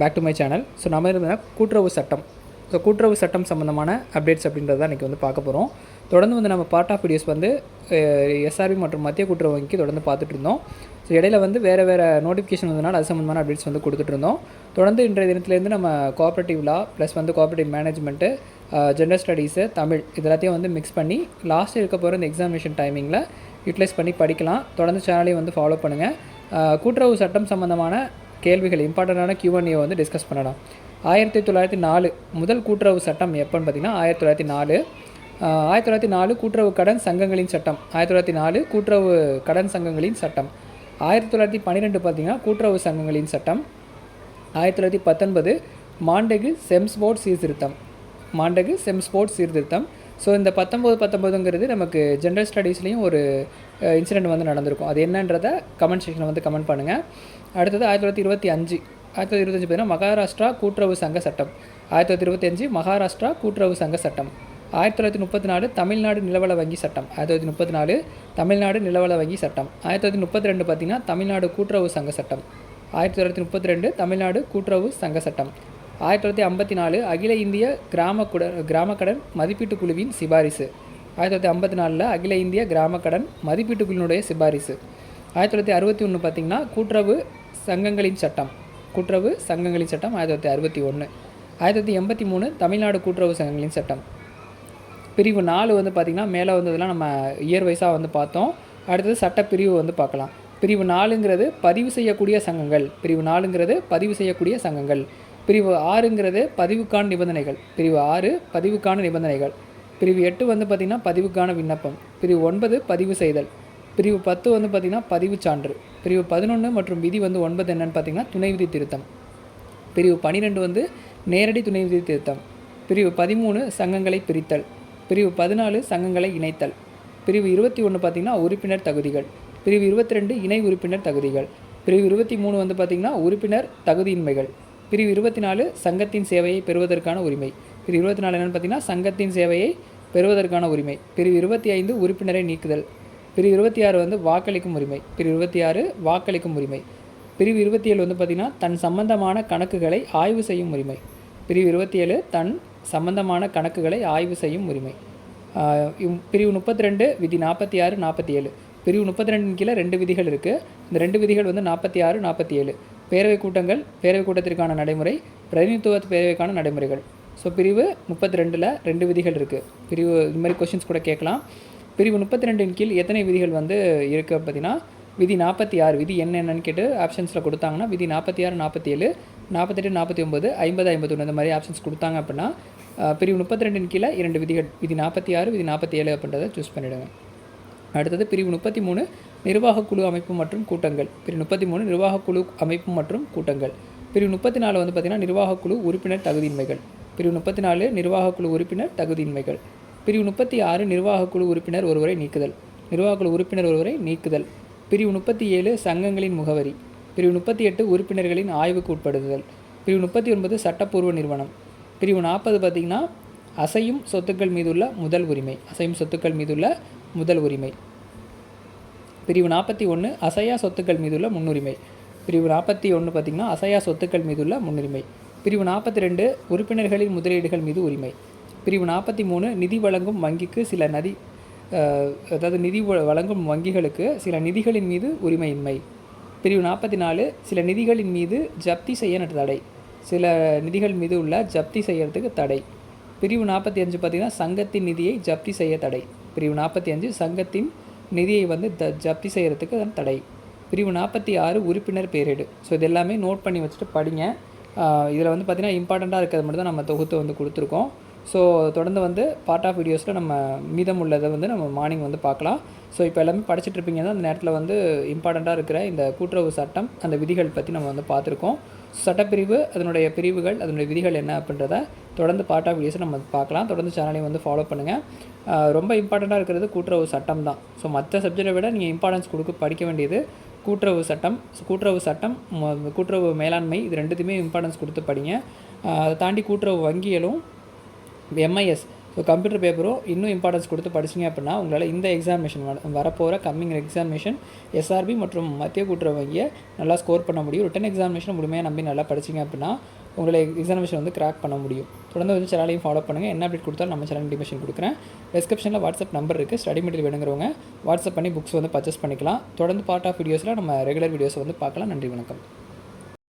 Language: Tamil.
Back to my channel so நம்ம இருந்தால் கூட்டுறவு சட்டம். ஸோ கூட்டுறவு சட்டம் சம்மந்தமான அப்டேட்ஸ் அப்படின்றத இன்றைக்கி வந்து பார்க்க போகிறோம் தொடர்ந்து வந்து நம்ம பார்ட் ஆஃப் வீடியோஸ் வந்து எஸ்ஆர்பி மற்றும் மத்திய கூட்டுறவு வங்கிக்கு தொடர்ந்து பார்த்துட்டு இருந்தோம். ஸோ இடையில வந்து வேறு வேறு நோட்டிஃபிகேஷன் வந்ததுனால அது சம்மந்தமான அப்டேட்ஸ் வந்து கொடுத்துட்டு இருந்தோம். தொடர்ந்து இன்றைய தினத்துலேருந்து நம்ம கோஆப்ரேட்டிவ் லா ப்ளஸ் வந்து cooperative management general studies Tamil இது எல்லாத்தையும் வந்து மிக்ஸ் பண்ணி லாஸ்ட் இருக்க போகிற இந்த எக்ஸாமினேஷன் டைமிங்கில் யூட்டிலைஸ் பண்ணி படிக்கலாம். தொடர்ந்து சேனலையும் வந்து ஃபாலோ பண்ணுங்கள் கூட்டுறவு சட்டம் சம்மந்தமான கேள்விகள் இம்பார்ட்டண்டான கியூஎன்ஏ வந்து டிஸ்கஸ் பண்ணலாம். ஆயிரத்தி தொள்ளாயிரத்தி நாலு முதல் கூட்டுறவு சட்டம் எப்போன்னு பார்த்தீங்கன்னா ஆயிரத்தி தொள்ளாயிரத்தி நாலு ஆயிரத்தி தொள்ளாயிரத்தி நாலு கூட்டுறவு கடன் சங்கங்களின் சட்டம் ஆயிரத்தி தொள்ளாயிரத்தி நாலு கூட்டுறவு கடன் சங்கங்களின் சட்டம் ஆயிரத்தி தொள்ளாயிரத்தி பன்னிரெண்டு பார்த்திங்கன்னா கூட்டுறவு சங்கங்களின் சட்டம் ஆயிரத்தி தொள்ளாயிரத்தி பத்தொன்பது மாண்டகு செம்ஸ்போர்ட் சீர்திருத்தம் மாண்டகு செம்ஸ்போர்ட் சீர்திருத்தம் ஸோ இந்த பத்தொம்போது பத்தொம்போதுங்கிறது நமக்கு ஜென்ரல் ஸ்டடீஸ்லேயும் ஒரு இன்சிடெண்ட் வந்து நடந்திருக்கும். அது என்னன்றதை கமெண்ட் செக்ஷனில் வந்து கமெண்ட் பண்ணுங்கள் அடுத்தது ஆயிரத்தி தொள்ளாயிரத்தி இருபத்தி அஞ்சு. ஆயிரத்தி தொள்ளாயிரத்தி இருபத்தஞ்சு பார்த்தீங்கன்னா மகாராஷ்டிரா கூட்டுறவு சங்க சட்டம். ஆயிரத்தி தொள்ளாயிரத்தி இருபத்தஞ்சு மகாராஷ்டிரா கூட்டுறவு சங்க சட்டம். ஆயிரத்தி தொள்ளாயிரத்தி முப்பத்தி நாலு தமிழ்நாடு நிலவள வங்கி சட்டம். ஆயிரத்தி தொள்ளாயிரத்தி முப்பத்தி நாலு தமிழ்நாடு நிலவள வங்கி சட்டம். ஆயிரத்தி தொள்ளாயிரத்தி முப்பத்தி ரெண்டு பார்த்தீங்கன்னா தமிழ்நாடு கூட்டுறவு சங்க சட்டம். ஆயிரத்தி தொள்ளாயிரத்தி முப்பத்தி ரெண்டு தமிழ்நாடு கூட்டுறவு சங்க சட்டம். ஆயிரத்தி தொள்ளாயிரத்தி ஐம்பத்தி நாலு அகில இந்திய கிராம குட கிராம கடன் மதிப்பீட்டு குழுவின் சிபாரிசு. ஆயிரத்தி தொள்ளாயிரத்தி ஐம்பத்தி நாலில் அகில இந்திய கிராம கடன் மதிப்பீட்டு குழுவினுடைய சிபாரிசு. ஆயிரத்தி தொள்ளாயிரத்தி அறுபத்தி ஒன்று பார்த்திங்கன்னா கூட்டுறவு சங்கங்களின் சட்டம். கூட்டுறவு சங்கங்களின் சட்டம் ஆயிரத்தி தொள்ளாயிரத்தி அறுபத்தி ஒன்று ஆயிரத்தி தொள்ளாயிரத்தி எண்பத்தி மூணு தமிழ்நாடு கூட்டுறவு சங்கங்களின் சட்டம். பிரிவு நாலு வந்து பார்த்திங்கன்னா மேலே வந்ததெல்லாம் நம்ம இயர் வைஸாக வந்து பார்த்தோம். அடுத்தது சட்டப்பிரிவு வந்து பார்க்கலாம். பிரிவு நாலுங்கிறது பதிவு செய்யக்கூடிய சங்கங்கள். பிரிவு நாலுங்கிறது பதிவு செய்யக்கூடிய சங்கங்கள். பிரிவு ஆறுங்கிறது பதிவுக்கான நிபந்தனைகள். பிரிவு ஆறு பதிவுக்கான நிபந்தனைகள். பிரிவு எட்டு வந்து பார்த்திங்கன்னா பதிவுக்கான விண்ணப்பம். பிரிவு ஒன்பது பதிவு செய்தல். பிரிவு பத்து வந்து பார்த்திங்கன்னா பதிவு சான்று. பிரிவு பதினொன்று மற்றும் விதி வந்து ஒன்பது என்னென்னு பார்த்திங்கன்னா துணை விதி திருத்தம். பிரிவு பன்னிரெண்டு வந்து நேரடி துணை விதி திருத்தம். பிரிவு பதிமூணு சங்கங்களை பிரித்தல். பிரிவு பதினாலு சங்கங்களை இணைத்தல். பிரிவு இருபத்தி ஒன்று பார்த்திங்கன்னா உறுப்பினர் தகுதிகள். பிரிவு இருபத்தி ரெண்டு இணை உறுப்பினர் தகுதிகள். பிரிவு இருபத்தி மூணு வந்து பார்த்திங்கன்னா உறுப்பினர் தகுதியின்மைகள். பிரிவு இருபத்தி நாலு சங்கத்தின் சேவையை பெறுவதற்கான உரிமை. பிரிவு இருபத்தி நாலு என்னென்னு பார்த்தீங்கன்னா சங்கத்தின் சேவையை பெறுவதற்கான உரிமை. பிரிவு இருபத்தி ஐந்து உறுப்பினரை நீக்குதல். பிரிவு இருபத்தி ஆறு வந்து வாக்களிக்கும் உரிமை. பிரிவு இருபத்தி ஆறு வாக்களிக்கும் உரிமை. பிரிவு இருபத்தி ஏழு வந்து பார்த்திங்கன்னா தன் சம்பந்தமான கணக்குகளை ஆய்வு செய்யும் உரிமை. பிரிவு இருபத்தி ஏழு தன் சம்பந்தமான கணக்குகளை ஆய்வு செய்யும் உரிமை. பிரிவு முப்பத்தி ரெண்டு விதி நாற்பத்தி ஆறு நாற்பத்தி ஏழு பிரிவு முப்பத்தி ரெண்டின் கீழே ரெண்டு விதிகள் இருக்குது இந்த ரெண்டு விதிகள் வந்து நாற்பத்தி ஆறு நாற்பத்தி ஏழு பேரவை கூட்டங்கள் பேரவை கூட்டத்திற்கான நடைமுறை பிரதிநிதித்துவ பேரவைக்கான நடைமுறைகள். ஸோ பிரிவு முப்பத்தி ரெண்டில் ரெண்டு விதிகள் இருக்குது பிரிவு இது மாதிரி கொஷின்ஸ் கூட கேட்கலாம். பிரிவு முப்பத்தி ரெண்டின் கீழ் எத்தனை விதிகள் வந்து இருக்குது பார்த்தீங்கன்னா விதி நாற்பத்தி ஆறு விதி என்னென்னு கேட்டு ஆப்ஷன்ஸில் கொடுத்தாங்கன்னா விதி நாற்பத்தி ஆறு நாற்பத்தி ஏழு நாற்பத்தெட்டு நாற்பத்தி ஒம்பது ஐம்பது ஐம்பத்தொன்று இந்த மாதிரி ஆப்ஷன்ஸ் கொடுத்தாங்க அப்படின்னா பிரிவு முப்பத்தி ரெண்டின் கீழே இரண்டு விதிகள் விதி நாற்பத்தி ஆறு விதி நாற்பத்தி ஏழு அப்படின்றத சூஸ் பண்ணிவிடுங்க அடுத்தது பிரிவு முப்பத்தி மூணு நிர்வாகக்குழு அமைப்பு மற்றும் கூட்டங்கள். பிரிவு முப்பத்தி மூணு நிர்வாக குழு அமைப்பு மற்றும் கூட்டங்கள். பிரிவு முப்பத்தி நாலு வந்து பார்த்திங்கன்னா நிர்வாகக்குழு உறுப்பினர் தகுதியின்மைகள். பிரிவு முப்பத்தி நாலு நிர்வாக குழு உறுப்பினர் தகுதியின்மைகள். பிரிவு முப்பத்தி ஆறு நிர்வாக குழு உறுப்பினர் ஒருவரை நீக்குதல். நிர்வாக குழு உறுப்பினர் ஒருவரை நீக்குதல். பிரிவு முப்பத்தி ஏழு சங்கங்களின் முகவரி. பிரிவு முப்பத்தி எட்டு உறுப்பினர்களின் ஆய்வுக்கு உட்படுத்துதல். பிரிவு முப்பத்தி ஒன்பது சட்டப்பூர்வ நிறுவனம். பிரிவு நாற்பது பார்த்திங்கன்னா அசையும் சொத்துக்கள் மீதுள்ள முதல் உரிமை. அசையும் சொத்துக்கள் மீதுள்ள முதல் உரிமை. பிரிவு நாற்பத்தி ஒன்று அசையா சொத்துக்கள் மீதுள்ள முன்னுரிமை. பிரிவு நாற்பத்தி ஒன்று பார்த்திங்கன்னா அசையா சொத்துக்கள் மீதுள்ள முன்னுரிமை. பிரிவு நாற்பத்தி ரெண்டு உறுப்பினர்களின் முதலீடுகள் மீது உரிமை. பிரிவு நாற்பத்தி மூணு நிதி வழங்கும் வங்கிக்கு சில நதி அதாவது நிதி வ- வழங்கும் வங்கிகளுக்கு சில நிதிகளின் மீது உரிமையின்மை. பிரிவு நாற்பத்தி நாலு சில நிதிகளின் மீது ஜப்தி செய்ய தடை. சில நிதிகள் மீது உள்ள ஜப்தி செய்யறதுக்கு தடை. பிரிவு நாற்பத்தி அஞ்சு பார்த்திங்கன்னா சங்கத்தின் நிதியை ஜப்தி செய்ய தடை. பிரிவு நாற்பத்தி அஞ்சு சங்கத்தின் நிதியை வந்து த ஜப்தி செய்கிறதுக்கு அதன் தடை. பிரிவு நாற்பத்தி ஆறு உறுப்பினர் பேரிடு. ஸோ இது எல்லாமே நோட் பண்ணி வச்சுட்டு படிங்க. இதில் வந்து பார்த்திங்கன்னா இம்பார்ட்டண்ட்டாக இருக்கிறது மட்டும் தான் நம்ம தொகுத்து வந்து கொடுத்துருக்கோம். ஸோ தொடர்ந்து வந்து பார்ட் ஆஃப் வீடியோஸில் நம்ம மீதம் உள்ளதை வந்து நம்ம மார்னிங் வந்து பார்க்கலாம். ஸோ இப்போ எல்லாமே படிச்சுட்டு இருப்பீங்கன்னா அந்த நேரத்தில் வந்து இம்பார்ட்டண்ட்டாக இருக்கிற இந்த கூட்டுறவு சட்டம் அந்த விதிகள் பற்றி நம்ம வந்து பார்த்துருக்கோம். சட்டப்பிரிவு அதனுடைய பிரிவுகள் அதனுடைய விதிகள் என்ன அப்படின்றத தொடர்ந்து பார்ட் ஆஃப் வீடியோஸை நம்ம பார்க்கலாம். தொடர்ந்து சேனலையும் வந்து ஃபாலோ பண்ணுங்கள் ரொம்ப இம்பார்ட்டண்ட்டாக இருக்கிறது கூட்டுறவு சட்டம் தான். ஸோ மற்ற சப்ஜெக்டை விட நீங்கள் இம்பார்ட்டன்ஸ் கொடுக்க படிக்க வேண்டியது கூட்டுறவு சட்டம். கூட்டுறவு சட்டம் கூட்டுறவு மேலாண்மை இது ரெண்டுத்தையுமே இம்பார்ட்டன்ஸ் கொடுத்து படிங்க. அதை தாண்டி கூட்டுறவு வங்கியலும் எம்ஐஎஸ் ஸோ கம்ப்யூட்டர் பேப்பரும் இன்னும் இம்பார்ட்டன்ஸ் கொடுத்து படிச்சிங்க அப்படின்னா உங்களால் இந்த எக்ஸாமினேஷன் வரப்போகிற கம்மிங் எக்ஸாமினேஷன் எஸ்ஆர்பி மற்றும் மத்திய கூட்டுறவு வங்கியை நல்லா ஸ்கோர் பண்ண முடியும். ரிட்டன் எக்ஸாமினேஷன் முழுமையாக நம்பி நல்லா படிச்சிங்க அப்படின்னா உங்களை எக்ஸாமினேஷன் வந்து கிராக் பண்ண முடியும். தொடர்ந்து வந்து சேனலையும் ஃபாலோ பண்ணுங்கள் என்ன அப்டேட் கொடுத்தாலும் நம்ம சேனல் இன்டிமேஷன் கொடுக்குறேன். டிஸ்கிரிப்ஷனில் வாட்ஸ்அப் நம்பர் இருக்குது ஸ்டடி மெட்டீரியல் வேணுங்கிறவங்க வாட்ஸ்அப் பண்ணி புக்ஸ் வந்து பர்ச்சேஸ் பண்ணிக்கலாம். தொடர்ந்து பார்ட் ஆஃப் வீடியோஸில் நம்ம ரெகுலர் வீடியோஸை வந்து பார்க்கலாம். நன்றி வணக்கம்.